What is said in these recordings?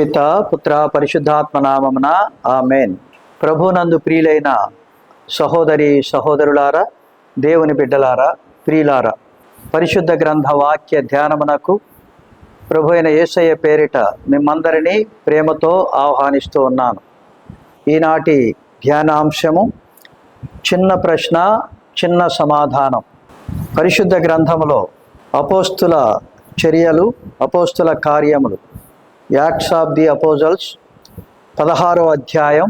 పిత పుత్ర పరిశుద్ధాత్మ నామమున ఆమెన్. ప్రభునందు ప్రియులైన సహోదరి సహోదరులారా దేవుని బిడ్డలారా ప్రియులారా పరిశుద్ధ గ్రంథ వాక్య ధ్యానమునకు ప్రభు అయిన యేసయ్య పేరిట మిమ్మందరినీ ప్రేమతో ఆహ్వానిస్తూ ఉన్నాను. ఈనాటి ధ్యానాంశము చిన్న ప్రశ్న చిన్న సమాధానం. పరిశుద్ధ గ్రంథములో అపోస్తుల చర్యలు అపోస్తుల కార్యములు యాక్ట్స్ ఆఫ్ ది అపోజల్స్ పదహారో అధ్యాయం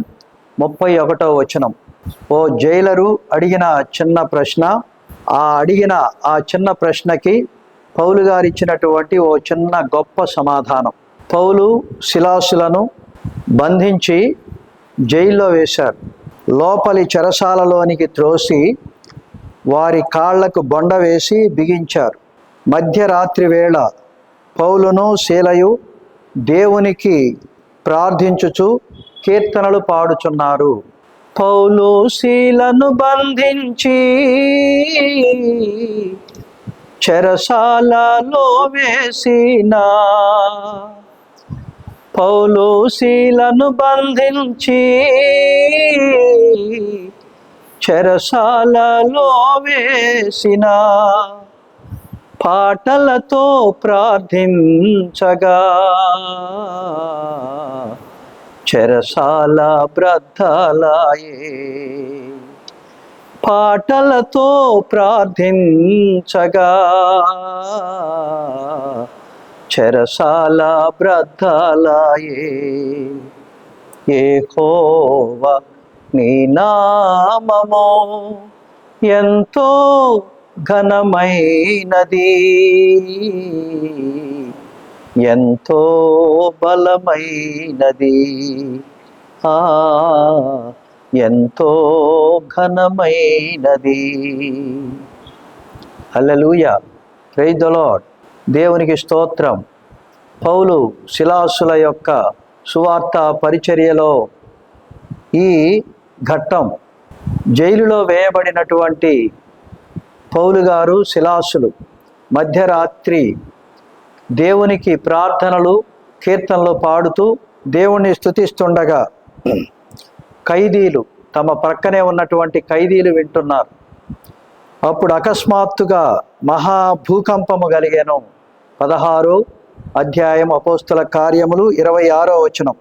ముప్పై ఒకటో వచనం. ఓ జైలరు అడిగిన చిన్న ప్రశ్న ఆ అడిగిన ఆ చిన్న ప్రశ్నకి పౌలు గారు ఇచ్చినటువంటి ఓ చిన్న గొప్ప సమాధానం. పౌలు శిలాసులను బంధించి జైల్లో వేశారు. లోపలి చెరసాలలోనికి త్రోసి వారి కాళ్ళకు బొండ వేసి బిగించారు. మధ్యరాత్రి వేళ పౌలును శీలయు దేవునికి ప్రార్థించుచు కీర్తనలు పాడుచున్నారు. పౌలుశీలను బంధించి చెరసాలలో వేసిన పౌలుశీలను బంధించి చెరసాలలో వేసినా పాటలతో ప్రార్థించగా. చెరసాల బ్రద్దలాయే. పాటలతో ప్రార్థించగా. చెరసాల బ్రద్దలాయే. హోవ నీ నామము ఎంతో ఘనమైనది. ఎంతో బలమైనది. ఆ ఎంతో ఘనమైనది. అల్లెలూయ ప్రైజ్ ద దేవునికి స్తోత్రం. పౌలు శిలాసుల యొక్క సువార్త పరిచర్యలో ఈ ఘట్టం జైలులో వేయబడినటువంటి పౌలు గారు శిలాసులు మధ్యరాత్రి దేవునికి ప్రార్థనలు కీర్తనలు పాడుతూ దేవుణ్ణి స్తుతిస్తుండగా ఖైదీలు తమ ప్రక్కనే ఉన్నటువంటి ఖైదీలు వింటున్నారు. అప్పుడు అకస్మాత్తుగా మహా భూకంపము కలిగాను. పదహారు అధ్యాయం అపోస్తుల కార్యములు ఇరవై ఆరో వచనం.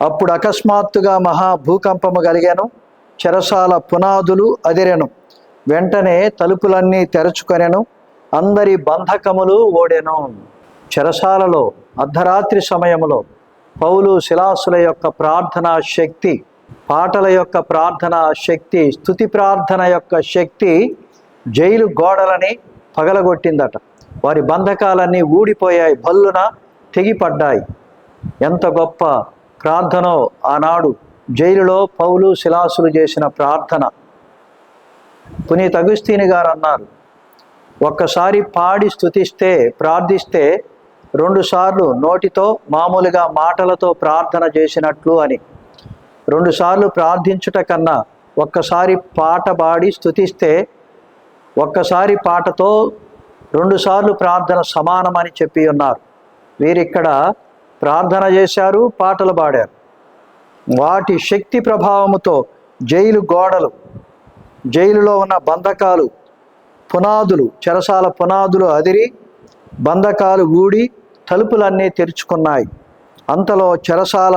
అప్పుడు అకస్మాత్తుగా మహా భూకంపము కలిగాను. చెరసాల పునాదులు అదిరెను. వెంటనే తలుపులన్నీ తెరచుకొనెను అందరి బంధకములు ఓడెను. చెరసాలలో అర్ధరాత్రి సమయములో పౌలు శిలాసుల యొక్క ప్రార్థనా శక్తి పాటల యొక్క ప్రార్థనా శక్తి స్థుతి ప్రార్థన యొక్క శక్తి జైలు గోడలని పగలగొట్టిందట. వారి బంధకాలన్నీ ఊడిపోయాయి బల్లున తెగిపడ్డాయి. ఎంత గొప్ప ప్రార్థనో ఆనాడు జైలులో పౌలు శిలాసులు చేసిన ప్రార్థన. పునీత్ అగుస్తీని గారు అన్నారు. ఒక్కసారి పాడి స్థుతిస్తే ప్రార్థిస్తే రెండుసార్లు నోటితో మామూలుగా మాటలతో ప్రార్థన చేసినట్లు అని. రెండుసార్లు ప్రార్థించుట కన్నా ఒక్కసారి పాట పాడి స్థుతిస్తే ఒక్కసారి పాటతో రెండుసార్లు ప్రార్థన సమానమని చెప్పి ఉన్నారు. వీరిక్కడ ప్రార్థన చేశారు పాటలు పాడారు. వాటి శక్తి ప్రభావముతో జైలు గోడలు జైలులో ఉన్న బంధకాలు పునాదులు చెరసాల పునాదులు అదిరి బంధకాలు ఊడి తలుపులన్నీ తెరుచుకున్నాయి. అంతలో చెరసాల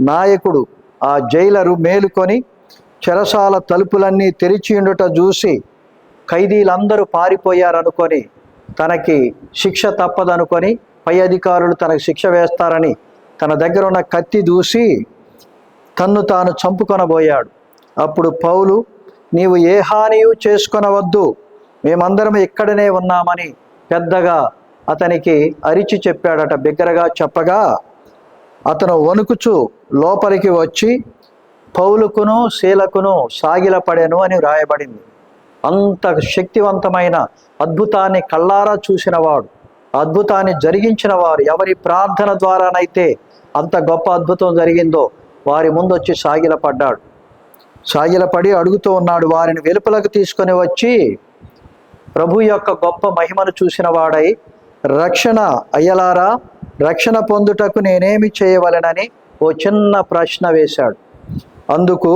నాయకుడు ఆ జైలరు మేలుకొని చెరసాల తలుపులన్నీ తెరిచి ఉండుట చూసి ఖైదీలందరూ పారిపోయారనుకొని తనకి శిక్ష తప్పదనుకొని పై అధికారులు తనకు శిక్ష వేస్తారని తన దగ్గర ఉన్న కత్తి దూసి తన్ను తాను చంపుకొనబోయాడు. అప్పుడు పౌలు నీవు ఏ హానియు చేసుకొనవద్దు. మేమందరం ఇక్కడనే ఉన్నామని పెద్దగా అతనికి అరిచి చెప్పాడట. బిగ్గరగా చెప్పగా అతను వణుకుచు లోపలికి వచ్చి పౌలుకును శీలకును సాగిలపడెను అని వ్రాయబడింది అంత శక్తివంతమైన అద్భుతాన్ని కళ్ళారా చూసినవాడు అద్భుతాన్ని జరిగించిన వారు ఎవరి ప్రార్థన ద్వారానైతే అంత గొప్ప అద్భుతం జరిగిందో వారి ముందొచ్చి సాగిలపడ్డాడు. సాగిలపడి అడుగుతూ ఉన్నాడు వారిని వెలుపలకు తీసుకొని వచ్చి ప్రభు యొక్క గొప్ప మహిమను చూసిన వాడై రక్షణ అయ్యలారా రక్షణ పొందుటకు నేనేమి చేయవలెనని ఓ చిన్న ప్రశ్న వేశాడు. అందుకు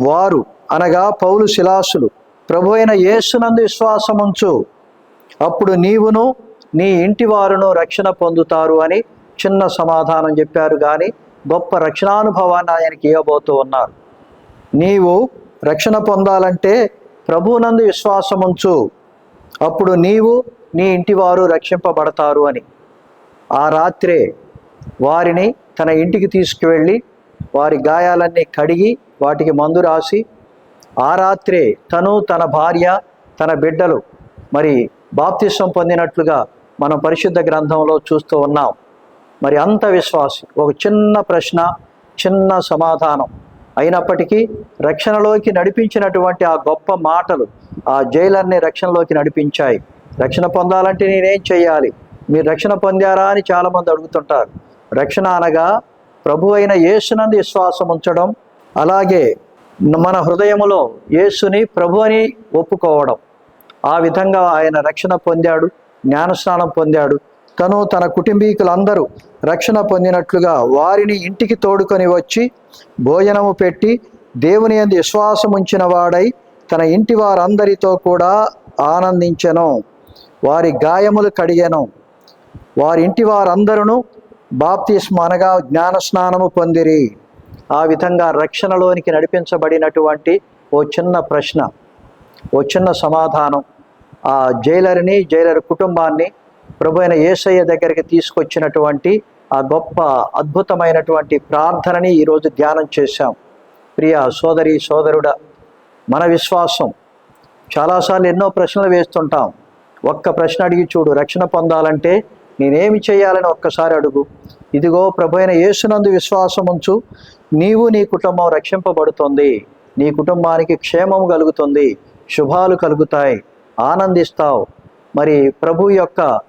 వారు అనగా పౌలు శిలాసులు ప్రభు అయిన యేసునందు విశ్వాసముంచు. అప్పుడు నీవును నీ ఇంటి వారును రక్షణ పొందుతారు అని చిన్న సమాధానం చెప్పారు. కానీ గొప్ప రక్షణానుభవాన్ని ఆయనకి ఇవ్వబోతూ ఉన్నారు. నీవు రక్షణ పొందాలంటే ప్రభునందు విశ్వాసముంచు. అప్పుడు నీవు నీ ఇంటి వారు రక్షింపబడతారు అని. ఆ రాత్రే వారిని తన ఇంటికి తీసుకువెళ్ళి వారి గాయాలన్నీ కడిగి వాటికి మందు రాసి ఆ రాత్రే తను తన భార్య తన బిడ్డలు మరి బాప్తిసం పొందినట్లుగా మనం పరిశుద్ధ గ్రంథంలో చూస్తూ ఉన్నాం. మరి అంత విశ్వాసి ఒక చిన్న ప్రశ్న చిన్న సమాధానం. అయినప్పటికీ రక్షణలోకి నడిపించినటువంటి ఆ గొప్ప మాటలు ఆ జైలర్ని రక్షణలోకి నడిపించాయి. రక్షణ పొందాలంటే నేనేం చేయాలి మీరు రక్షణ పొందారా అని చాలామంది అడుగుతుంటారు. రక్షణ అనగా ప్రభు అయిన యేసునందు విశ్వాసం ఉంచడం అలాగే మన హృదయములో యేసుని ప్రభు అని ఒప్పుకోవడం. ఆ విధంగా ఆయన రక్షణ పొందాడు జ్ఞానస్నానం పొందాడు. తను తన కుటుంబీకులందరూ రక్షణ పొందినట్లుగా వారిని ఇంటికి తోడుకొని వచ్చి భోజనము పెట్టి దేవుని యందు విశ్వాసం ఉంచిన వాడై తన ఇంటి వారందరితో కూడా ఆనందించెను. వారి గాయములు కడిగెను. వారి ఇంటి వారందరూ బాప్తిస్మ అనగా జ్ఞానస్నానము పొందిరి. ఆ విధంగా రక్షణలోనికి నడిపించబడినటువంటి ఓ చిన్న ప్రశ్న ఓ చిన్న సమాధానం. ఆ జైలర్ని జైలర్ కుటుంబాన్ని ప్రభు అయిన ఏసయ్య దగ్గరికి తీసుకొచ్చినటువంటి ఆ గొప్ప అద్భుతమైనటువంటి ప్రార్థనని ఈరోజు ధ్యానం చేశాం. ప్రియ సోదరి సోదరుడ మన విశ్వాసం. చాలాసార్లు ఎన్నో ప్రశ్నలు వేస్తుంటాం. ఒక్క ప్రశ్న అడిగి చూడు రక్షణ పొందాలంటే నేనేమి చేయాలని ఒక్కసారి అడుగు. ఇదిగో ప్రభు అయిన యేసునందు విశ్వాసం ఉంచు. నీవు నీ కుటుంబం రక్షింపబడుతుంది. నీ కుటుంబానికి క్షేమం కలుగుతుంది. శుభాలు కలుగుతాయి. ఆనందిస్తావు. మరి ప్రభు యొక్క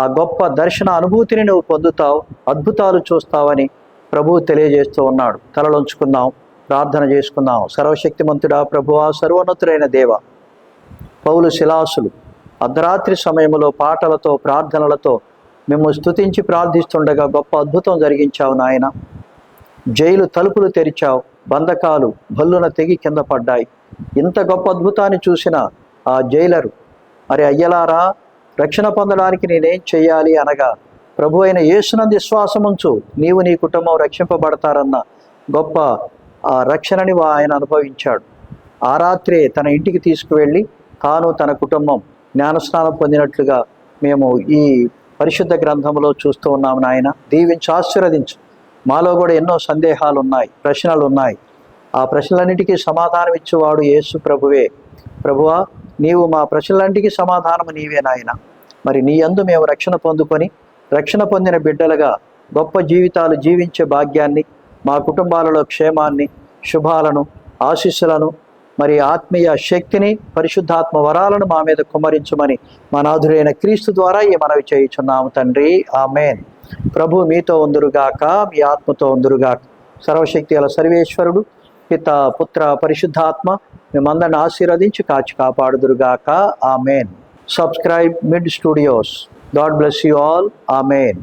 ఆ గొప్ప దర్శన అనుభూతిని నువ్వు పొందుతావు అద్భుతాలు చూస్తావని ప్రభువు తెలియజేస్తూ ఉన్నాడు. తలలుంచుకుందాం ప్రార్థన చేసుకుందాం. సర్వశక్తిమంతుడా ప్రభువా సర్వోన్నతుడైన దేవ పౌలు శిలాసులు అర్ధరాత్రి సమయంలో పాటలతో ప్రార్థనలతో మేము స్తుతించి ప్రార్థిస్తుండగా గొప్ప అద్భుతం జరిగించావు నాయన. జైలు తలుపులు తెరిచావు బంధకాలు భల్లున తెగి కింద పడ్డాయి. ఇంత గొప్ప అద్భుతాన్ని చూసిన ఆ జైలరు మరి అయ్యలారా రక్షణ పొందడానికి నేనేం చేయాలి అనగా ప్రభు అయిన యేసునందు విశ్వాసముంచు నీవు నీ కుటుంబం రక్షింపబడతారన్న గొప్ప ఆ రక్షణని వా- ఆయన అనుభవించాడు. ఆ రాత్రే తన ఇంటికి తీసుకువెళ్ళి తాను తన కుటుంబం జ్ఞానస్నానం పొందినట్లుగా మేము ఈ పరిశుద్ధ గ్రంథంలో చూస్తూ ఉన్నాము నాయన. దీవించి ఆశీర్వదించు. మాలో కూడా ఎన్నో సందేహాలు ఉన్నాయి ప్రశ్నలు ఉన్నాయి ఆ ప్రశ్నలన్నిటికీ సమాధానం ఇచ్చేవాడు యేసు ప్రభువే. ప్రభువా నీవు మా ప్రశ్నలంటికి సమాధానము నీవే నాయన. మరి నీ యందు మేము రక్షణ పొందుకొని రక్షణ పొందిన బిడ్డలుగా గొప్ప జీవితాలు జీవించే భాగ్యాన్ని మా కుటుంబాలలో క్షేమాన్ని శుభాలను ఆశీస్సులను మరి ఆత్మీయ శక్తిని పరిశుద్ధాత్మ వరాలను మా మీద కుమరించమని మా నాథుడైన క్రీస్తు ద్వారా ఈ మనవి చేయుచున్నాము తండ్రి. ఆమెన్. ప్రభు మీతో ఉందురుగాక మీ ఆత్మతో ఉందురుగాక. సర్వశక్తి గల సర్వేశ్వరుడు పిత పుత్ర పరిశుద్ధాత్మ మిమ్మందరిని ఆశీర్వదించి కాచి కాపాడుదురుగాక. Amen. Subscribe mid studios God bless you all amen